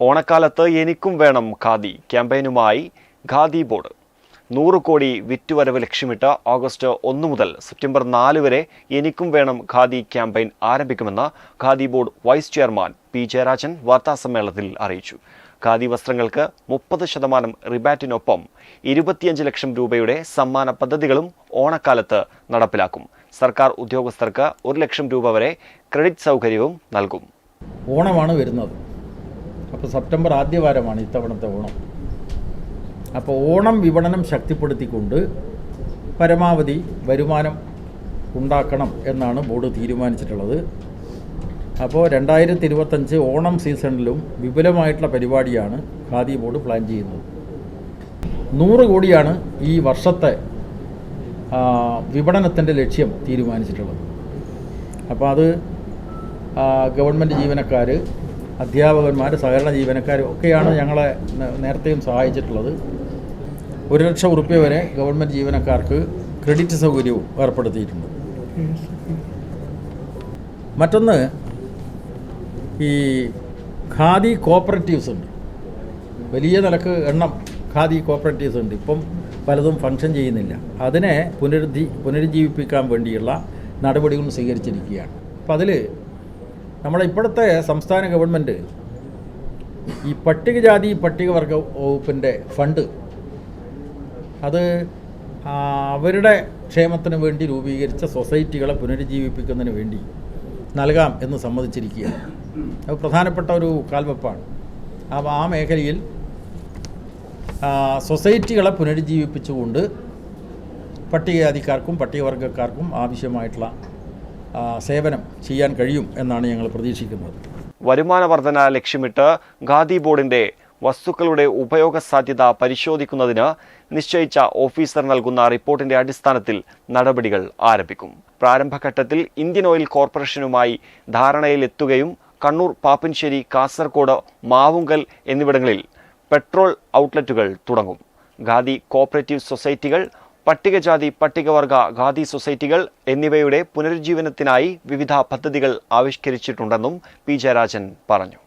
ഓണക്കാലത്ത് എനിക്കും വേണം ഖാദി. ക്യാമ്പയിനുമായി ഖാദി ബോർഡ്. നൂറ് കോടി വിറ്റുവരവ് ലക്ഷ്യമിട്ട് ഓഗസ്റ്റ് ഒന്ന് മുതൽ സെപ്റ്റംബർ നാല് വരെ എനിക്കും വേണം ഖാദി ക്യാമ്പയിൻ ആരംഭിക്കുമെന്ന് Khadi board vice chairman P Jayarajan വാർത്താസമ്മേളനത്തിൽ അറിയിച്ചു. ഖാദി വസ്ത്രങ്ങൾക്ക് മുപ്പത് ശതമാനം റിബാറ്റിനൊപ്പം ഇരുപത്തിയഞ്ച് ലക്ഷം രൂപയുടെ സമ്മാന പദ്ധതികളും ഓണക്കാലത്ത് നടപ്പിലാക്കും. സർക്കാർ ഉദ്യോഗസ്ഥർക്ക് ഒരു ലക്ഷം രൂപ വരെ ക്രെഡിറ്റ് സൗകര്യവും നൽകും. ഓണമാണ് വരുന്നത്. അപ്പോൾ സെപ്റ്റംബർ ആദ്യവാരമാണ് ഇത്തവണത്തെ ഓണം. അപ്പോൾ ഓണം വിപണനം ശക്തിപ്പെടുത്തിക്കൊണ്ട് പരമാവധി വരുമാനം ഉണ്ടാക്കണം എന്നാണ് ബോർഡ് തീരുമാനിച്ചിട്ടുള്ളത്. അപ്പോൾ രണ്ടായിരത്തി ഇരുപത്തഞ്ച് ഓണം സീസണിലും വിപുലമായിട്ടുള്ള പരിപാടിയാണ് ഖാദി ബോർഡ് പ്ലാൻ ചെയ്യുന്നത്. നൂറ് കോടിയാണ് ഈ വർഷത്തെ വിപണനത്തിന്റെ ലക്ഷ്യം തീരുമാനിച്ചിട്ടുള്ളത്. അപ്പോൾ അത് ഗവൺമെന്റ് ജീവനക്കാർ അധ്യാപകന്മാർ സഹകരണ ജീവനക്കാർ ഒക്കെയാണ് ഞങ്ങളെ നേരത്തെയും സഹായിച്ചിട്ടുള്ളത്. ഒരു ലക്ഷം ഉറുപ്പ്യ വരെ ഗവൺമെന്റ് ജീവനക്കാർക്ക് ക്രെഡിറ്റ് സൗകര്യവും ഏർപ്പെടുത്തിയിട്ടുണ്ട്. മറ്റൊന്ന് ഈ ഖാദി കോപ്പറേറ്റീവ്സ് ഉണ്ട്. വലിയ നിലയ്ക്ക് എണ്ണം ഖാദി കോപ്പറേറ്റീവ്സ് ഉണ്ട്. ഇപ്പം പലതും ഫങ്ഷൻ ചെയ്യുന്നില്ല. അതിനെ പുനരുദ്ധി പുനരുജ്ജീവിപ്പിക്കാൻ വേണ്ടിയുള്ള നടപടികളും സ്വീകരിച്ചിരിക്കുകയാണ്. അപ്പം അതിൽ നമ്മുടെ ഇപ്പോഴത്തെ സംസ്ഥാന ഗവൺമെന്റ് ഈ പട്ടികജാതി പട്ടികവർഗ വകുപ്പിന്റെ ഫണ്ട് അത് അവരുടെ ക്ഷേമത്തിന് വേണ്ടി രൂപീകരിച്ച സൊസൈറ്റികളെ പുനരുജ്ജീവിപ്പിക്കുന്നതിന് വേണ്ടി നൽകാം എന്ന് സമ്മതിച്ചിരിക്കുകയാണ്. അത് പ്രധാനപ്പെട്ട ഒരു കാൽവെപ്പാണ്. അപ്പോൾ ആ മേഖലയിൽ സൊസൈറ്റികളെ പുനരുജ്ജീവിപ്പിച്ചുകൊണ്ട് പട്ടികജാതിക്കാർക്കും പട്ടികവർഗക്കാർക്കും ആവശ്യമായിട്ടുള്ള സേവനം ചെയ്യാൻ കഴിയും എന്നാണ് ഞങ്ങൾ പ്രതീക്ഷിക്കുന്നത്. വരുമാന വർധന ലക്ഷ്യമിട്ട് ഖാദി ബോർഡിന്റെ വസ്തുക്കളുടെ ഉപയോഗ സാധ്യത പരിശോധിക്കുന്നതിന് നിശ്ചയിച്ച ഓഫീസർ നൽകുന്ന റിപ്പോർട്ടിന്റെ അടിസ്ഥാനത്തിൽ നടപടികൾ ആരംഭിക്കും. പ്രാരംഭഘട്ടത്തിൽ ഇന്ത്യൻ ഓയിൽ കോർപ്പറേഷനുമായി ധാരണയിലെത്തുകയും കണ്ണൂർ പാപ്പിൻശ്ശേരി കാസർകോട് മാവുങ്കൽ എന്നിവിടങ്ങളിൽ പെട്രോൾ ഔട്ട്ലെറ്റുകൾ തുടങ്ങും. ഖാദി കോപ്പറേറ്റീവ് സൊസൈറ്റികൾ പട്ടികജാതി പട്ടികവർഗ ഖാദി സൊസൈറ്റികൾ എന്നിവയുടെ പുനരുജ്ജീവനത്തിനായി വിവിധ പദ്ധതികൾ ആവിഷ്കരിച്ചിട്ടുണ്ടെന്നും പി ജയരാജൻ പറഞ്ഞു.